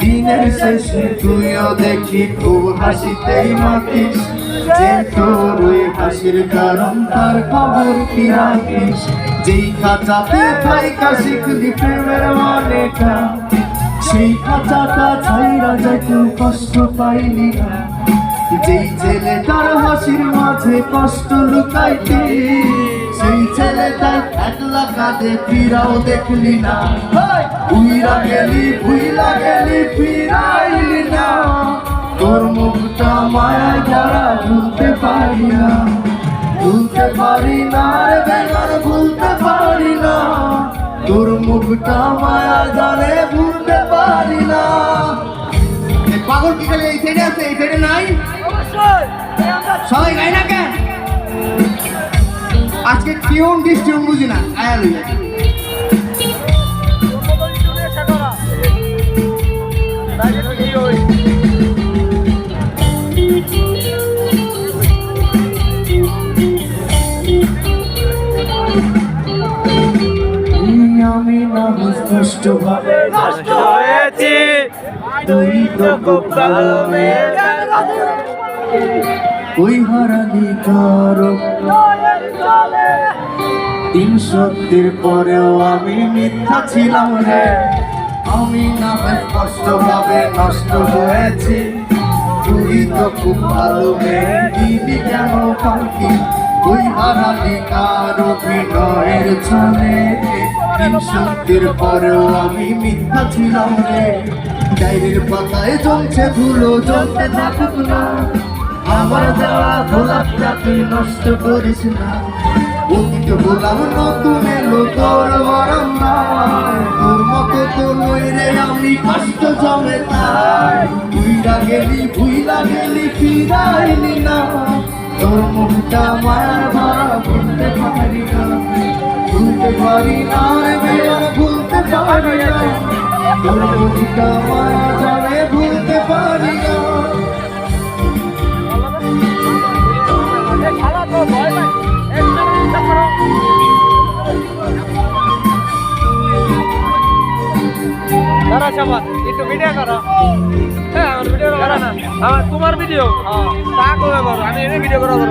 দিনের শেষে তুইও দেখি খুব হাসিতেই মাতিস। যে তোর ওই হাসির কারণ তার খবর কি রাখিস? যেই খাঁচাতে থাইকা শিখলি প্রেমের মানেটা সেই খাঁচাটা ছাইরা কেউ কষ্ট পাইলি না। যেই ছেলে তার হাসির মাঝে কষ্ট লুকাইতে সেই ছেলেটার একলা কাঁদে ফিরাও দেখলি না। উইরা গেলি ভুইলা গেলি ফিরাইলি না। তোর মুখটা মায়ায় ভরা ভুলতে পারি না। ভুলতে পারি না রে বেগার ভুলতে পারি না। তোর মুখটা মায়া জানে ভুলতে পারি না। পাগল কি খালি? এই সাইডে আছে এই সাইডে নাই? সবাই গাই না আজকে টিউন ডিস টিউন বুঝি না আয়া লইয়া। আমি না স্পষ্ট ভাবে নষ্ট হয়েছি। তুই তো খুব ভালো মেয়ে ওই হারালি কারও তিন সত্যের পরেও আমি মিথ্যা ছিলাম রে। আমি না স্পষ্ট ভাবে নষ্ট হয়েছি। তুই তো খুব ভালো মেয়ে কেন পাখি ওই হারালি কার অভিনয়ের ছলে? তিন সত্যের পরেও আমি মিথ্যা ছিলাম রে। ডায়েরির পাতায় জমছে ধুলো, জ্বলতে থাকুক না। আমার দেওয়া গোলাপটা তুই নষ্ট করিস না। অতীত গোলাপ নতুন এলো তোর বারান্দায় তোর মতো তো রে, আমি কষ্ট জমে তাই। ভুইলা গেলি ভুইলা গেলি, ফিরাইলি না। তোর মুখটা মায়ার ভরা পারি না। ভুলতে পারি না ভুলতে পারি না। তোর মুখটা মায়া জানে দাঁড়া সাবান একটু ভিডিও করো। হ্যাঁ আমার ভিডিও করো না। আমার তোমার ভিডিও হ্যাঁ তা করবে আমি এনে ভিডিও করা করব